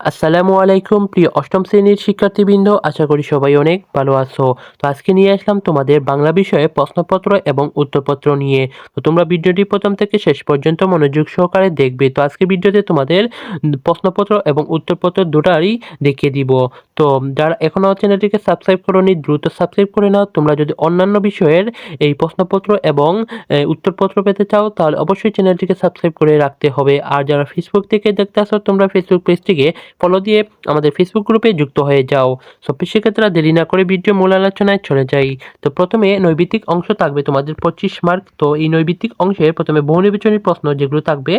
আসসালামু আলাইকুম, প্রিয় অষ্টম শ্রেণির শিক্ষার্থীবৃন্দ, আশা করি সবাই অনেক ভালো আছো। তো আজকে নিয়ে আসলাম তোমাদের বাংলা বিষয়ে প্রশ্নপত্র এবং উত্তরপত্র নিয়ে। তো তোমরা ভিডিওটি প্রথম থেকে শেষ পর্যন্ত মনোযোগ সহকারে দেখবে। তো আজকে ভিডিওতে তোমাদের প্রশ্নপত্র এবং উত্তরপত্র দুটারই দেখিয়ে দিব। তো যারা এখনও চ্যানেলটিকে সাবস্ক্রাইব করোনি, দ্রুত সাবস্ক্রাইব করে নাও। তোমরা যদি অন্যান্য বিষয়ের এই প্রশ্নপত্র এবং উত্তরপত্র পেতে চাও, তাহলে অবশ্যই চ্যানেলটিকে সাবস্ক্রাইব করে রাখতে হবে। আর যারা ফেসবুক থেকে দেখতে আসো, তোমরা ফেসবুক পেজটিকে ফলো দিয়ে আমাদের ফেসবুক গ্রুপে যুক্ত হয়ে যাও। সো সেক্ষেত্রে দেরি না করে ভিডিও মূল আলোচনায় চলে যাই। তো প্রথমে নৈবিত্তিক অংশ থাকবে তোমাদের পঁচিশ মার্ক তো এই নৈবিত্তিক অংশের প্রথমে বহু নির্বাচনী প্রশ্ন যেগুলো থাকবে।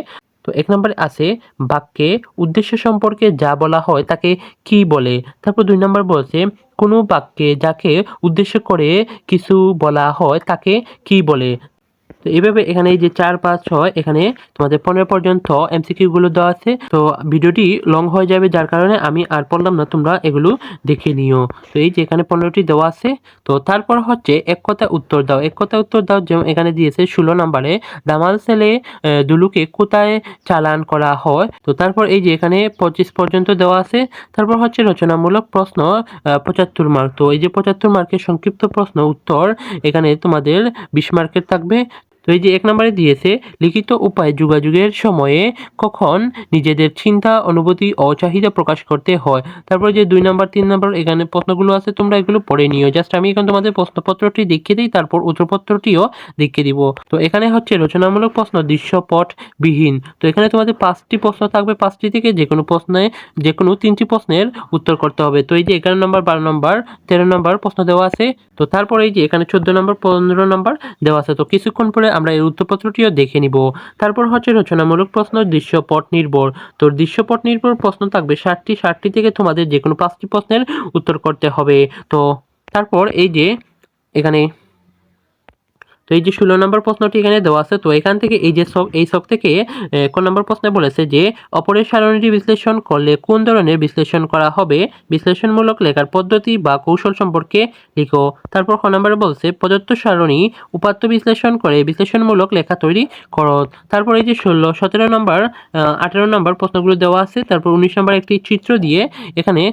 তো এক নম্বরে আছে বাক্যে উদ্দেশ্য সম্পর্কে যা বলা হয় তাকে কি বলে? তারপর দুই নম্বর বলছে কোনো বাক্যে যাকে উদ্দেশ্য করে কিছু বলা হয় তাকে কি বলে? তো এইভাবে এখানে এই যে চার পাঁচ ছয় এখানে তোমাদের পনেরো পর্যন্ত এমসিকিউ গুলো দেওয়া আছে। তো ভিডিওটি লং হয়ে যাবে যার কারণে আমি আর পড়লাম না তোমরা এগুলো দেখে নিও। তো এই যে এখানে পনেরোটি দেওয়া আছে। তো তারপর হচ্ছে এক কথা উত্তর দাও। এক কথা উত্তর দাও যেমন এখানে দিয়েছে ষোলো নাম্বারে দামাল আহ, দুলুকে কোথায় চালান করা হয়? তো তারপর এই যে এখানে পঁচিশ পর্যন্ত দেওয়া আছে। তারপর হচ্ছে রচনামূলক প্রশ্ন পঁচাত্তর মার্ক। তো এই যে পঁচাত্তর মার্কের সংক্ষিপ্ত প্রশ্ন উত্তর এখানে তোমাদের বিশ মার্কের থাকবে। তো এই যে এক নম্বরে দিয়েছে, লিখিত উপায় যোগাযোগের সময়ে কখন নিজেদের চিন্তা, অনুভূতি ও চাহিদা প্রকাশ করতে হয়। তারপরে যে দুই নম্বর, তিন নম্বর এখানে প্রশ্নগুলো আছে, তোমরা এগুলো পড়ে নিও। জাস্ট আমি এখন তোমাদের প্রশ্নপত্রটি দেখিয়ে দিই, তারপর উত্তরপত্রটিও দেখিয়ে দিব। তো এখানে হচ্ছে রচনামূলক প্রশ্ন দৃশ্যপট বিহীন তো এখানে তোমাদের পাঁচটি প্রশ্ন থাকবে। পাঁচটি থেকে যে কোনো প্রশ্নে, যে কোনো তিনটি প্রশ্নের উত্তর করতে হবে। তো এই যে এগারো নম্বর, বারো নম্বর, তেরো নম্বর প্রশ্ন দেওয়া আছে। তো তারপরে এই যে এখানে চোদ্দ নম্বর, পনেরো নম্বর দেওয়া আছে। তো কিছুক্ষণ পরে আমরা এই উত্তরপত্রটিও দেখে নিব। তারপর হচ্ছে রচনামূলক প্রশ্ন, দৃশ্যপট নির্ভর। তো দৃশ্যপট নির্ভর প্রশ্ন থাকবে ষাটটি। ষাটটি থেকে তোমাদের যে কোনো পাঁচটি প্রশ্নের উত্তর করতে হবে। তো তারপর এই যে এখানে তো এই যে ষোলো নম্বর প্রশ্নটি এখানে দেওয়া আছে, তো এখান থেকে এই যে সব, এই সব থেকে কোন নম্বর প্রশ্নে বলেছে যে, অপরের সারণীটি বিশ্লেষণ করলে কোন ধরনের বিশ্লেষণ করা হবে? বিশ্লেষণমূলক লেখার পদ্ধতি বা কৌশল সম্পর্কে লিখো। তারপর খ নম্বরে বলছে, প্রদত্ত সারণী উপাত্ত বিশ্লেষণ করে বিশ্লেষণমূলক লেখা তৈরি করো। তারপর এই যে ষোলো, সতেরো নম্বর আঠেরো নম্বর প্রশ্নগুলো দেওয়া আছে, তারপর উনিশ নম্বর একটি চিত্র দিয়ে এখানে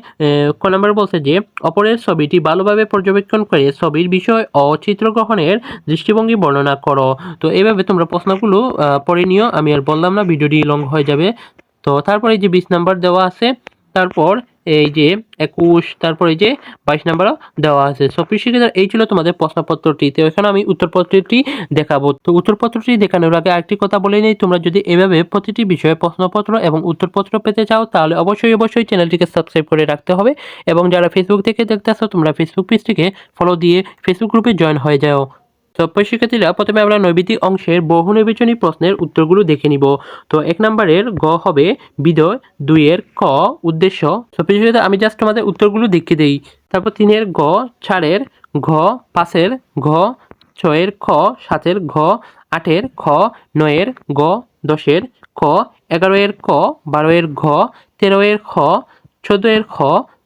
ক নম্বর বলছে যে, অপরের ছবিটি ভালোভাবে পর্যবেক্ষণ করে ছবির বিষয় ও চিত্রগ্রহণের দৃষ্টিভঙ্গি বর্ণনা করো। তো এইভাবে তোমরা প্রশ্নগুলো পড়ে নিও। আমি আর বললাম না, ভিডিওটি লং হয়ে যাবে। তো তারপর এই যে বিশ নাম্বার দেওয়া আছে, তারপর এই যে একুশ, তারপর এই যে বাইশ নাম্বারও দেওয়া আছে। সো এই ছিল তোমাদের প্রশ্নপত্রটি। তো এখানে আমি উত্তরপত্রটি দেখাবো। তো উত্তরপত্রটি দেখানোর আগে আরেকটি কথা বলে নেই, তোমরা যদি এভাবে প্রতিটি বিষয়ে প্রশ্নপত্র এবং উত্তরপত্র পেতে চাও, তাহলে অবশ্যই অবশ্যই চ্যানেলটিকে সাবস্ক্রাইব করে রাখতে হবে। এবং যারা ফেসবুক থেকে দেখতে আসো, তোমরা ফেসবুক পেজটিকে ফলো দিয়ে ফেসবুক গ্রুপে জয়েন হয়ে যাও। তো শিক্ষার্থীরা প্রথমে আমরা নৈবিত্তিক অংশের বহু নির্বাচনী প্রশ্নের উত্তরগুলো দেখে নিব। তো এক নম্বরের গ হবে বিদয়, দুইয়ের ক উদ্দেশ্য। তো শিক্ষার্থীরা আমি জাস্ট তোমাদের উত্তরগুলো দেখিয়ে দেই। তারপর তিনের গ, চারের ঘ, পাঁচের ঘ, ছয়ের খ, সাতের ঘ, আটের খ নয়ের গ, দশের খ এগারো এর ক বারো এর ঘ তেরো এর খ চোদ্দ এর খ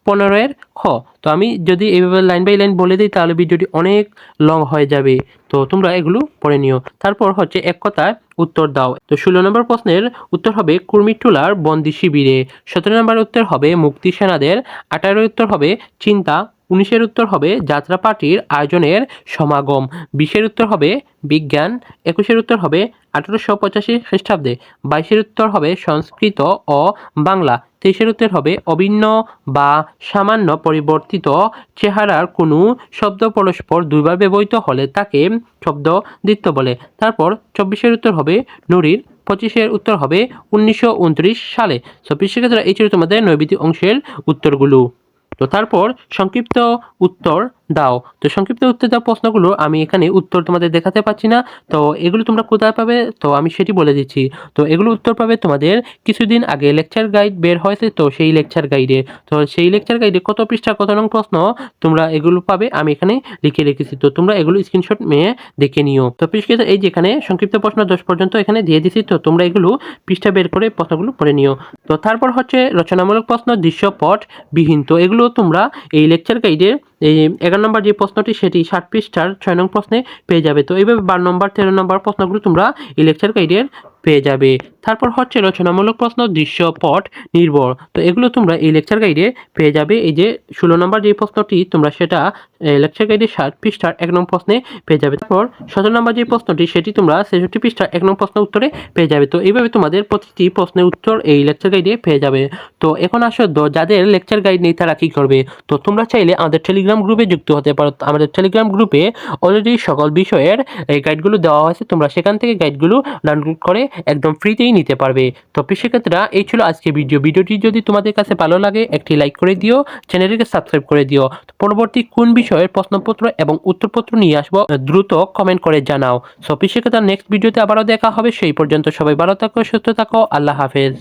পনেরো এর খ। তো আমি যদি এইভাবে লাইন বাই লাইন বলে দিই, তাহলে ভিডিওটি অনেক লং হয়ে যাবে। তো তোমরা এগুলো পড়ে নিও। তারপর হচ্ছে এক কথায় উত্তর দাও। তো ষোলো নম্বর প্রশ্নের উত্তর হবে কুর্মিটুলার বন্দি শিবিরে। সতেরো নম্বর উত্তর হবে মুক্তি সেনাদের। আঠারো উত্তর হবে চিন্তা উনিশের উত্তর হবে যাত্রা পার্টির আয়োজনের সমাগম। বিশের উত্তর হবে বিজ্ঞান, একুশের উত্তর হবে আঠারোশো পঁচাশি খ্রিস্টাব্দে। বাইশের উত্তর হবে সংস্কৃত ও বাংলা। তেইশের উত্তর হবে অভিন্ন বা সামান্য পরিবর্তিত চেহারার কোনো শব্দ পরস্পর দুইবার ব্যবহৃত হলে তাকে শব্দ দ্বিত্ব বলে। তারপর চব্বিশের উত্তর হবে নুরির, পঁচিশের উত্তর হবে উনিশশো উনত্রিশ সালে। চব্বিশ ক্ষেত্রে এই ছিল তোমাদের নৈবিত্তিক অংশের উত্তরগুলো। তো তারপর সংক্ষিপ্ত উত্তর দাও। তো সংক্ষিপ্ত উত্তর দেওয়া প্রশ্নগুলো আমি এখানে উত্তর তোমাদের দেখাতে পাচ্ছি না। তো এগুলো তোমরা কোথায় পাবে? তো আমি সেটি বলে দিচ্ছি। তো এগুলো উত্তর পাবে তোমাদের কিছুদিন আগে লেকচার গাইড বের হয়েছে তো সেই লেকচার গাইডে তো সেই লেকচার গাইডে কত পৃষ্ঠা, কত নং প্রশ্ন তোমরা এগুলো পাবে আমি এখানে লিখে রেখেছি। তো তোমরা এগুলো স্ক্রিনশট মেয়ে দেখে নিও। তো পৃষ্ঠা এই যেখানে সংক্ষিপ্ত প্রশ্ন দশ পর্যন্ত এখানে দিয়ে দিছি তো তোমরা এগুলো পৃষ্ঠা বের করে প্রশ্নগুলো পড়ে নিও। তো তারপর হচ্ছে রচনামূলক প্রশ্ন, দৃশ্যপট বিহীন। তো এগুলো তোমরা এই লেকচার গাইডের এই এগারো নম্বর যে প্রশ্নটি, সেটি ষাট পৃষ্ঠার ছয় নং প্রশ্নে পেয়ে যাবে। তো এইভাবে বারো নম্বর, তেরো নম্বর প্রশ্নগুলো তোমরা এই লেকচার গাইডের পেয়ে যাবে। তারপর হচ্ছে রচনামূলক প্রশ্ন, দৃশ্য দৃশ্যপট নির্ভর। তো এগুলো তোমরা এই লেকচার গাইডে পেয়ে যাবে। এই যে ষোলো নম্বর যে প্রশ্নটি, তোমরা সেটা লেকচার গাইডে ষাট পৃষ্ঠার এক নং প্রশ্নে পেয়ে যাবে। তারপর সতেরো নম্বর যে প্রশ্নটি, সেটি তোমরা ছেষট্টি পৃষ্ঠার এক নং প্রশ্ন উত্তরে পেয়ে যাবে। তো এইভাবে তোমাদের প্রতিটি প্রশ্নের উত্তর এই লেকচার গাইডে পেয়ে যাবে। তো এখন আসো যাদের লেকচার গাইড নেই তারা কী করবে? তো তোমরা চাইলে আমাদের টেলিগ্রাম গ্রুপে যুক্ত হতে পারো। আমাদের টেলিগ্রাম গ্রুপে অলরেডি সকল বিষয়ের এই গাইডগুলো দেওয়া হয়েছে। তোমরা সেখান থেকে গাইডগুলো ডাউনলোড করে একদম ফ্রিতেই নিতে পারবে। তো শিক্ষার্থীরা, এই ছিল আজকে ভিডিও ভিডিওটি যদি তোমাদের কাছে ভালো লাগে, একটি লাইক করে দিও। চ্যানেলটিকে সাবস্ক্রাইব করে দিও। পরবর্তী কোন বিষয়ের প্রশ্নপত্র এবং উত্তরপত্র নিয়ে আসব দ্রুত কমেন্ট করে জানাও। সো শিক্ষার্থীরা নেক্সট ভিডিওতে আবারও দেখা হবে। সেই পর্যন্ত সবাই ভালো থাকো, সুস্থ থাকো। আল্লাহ হাফেজ।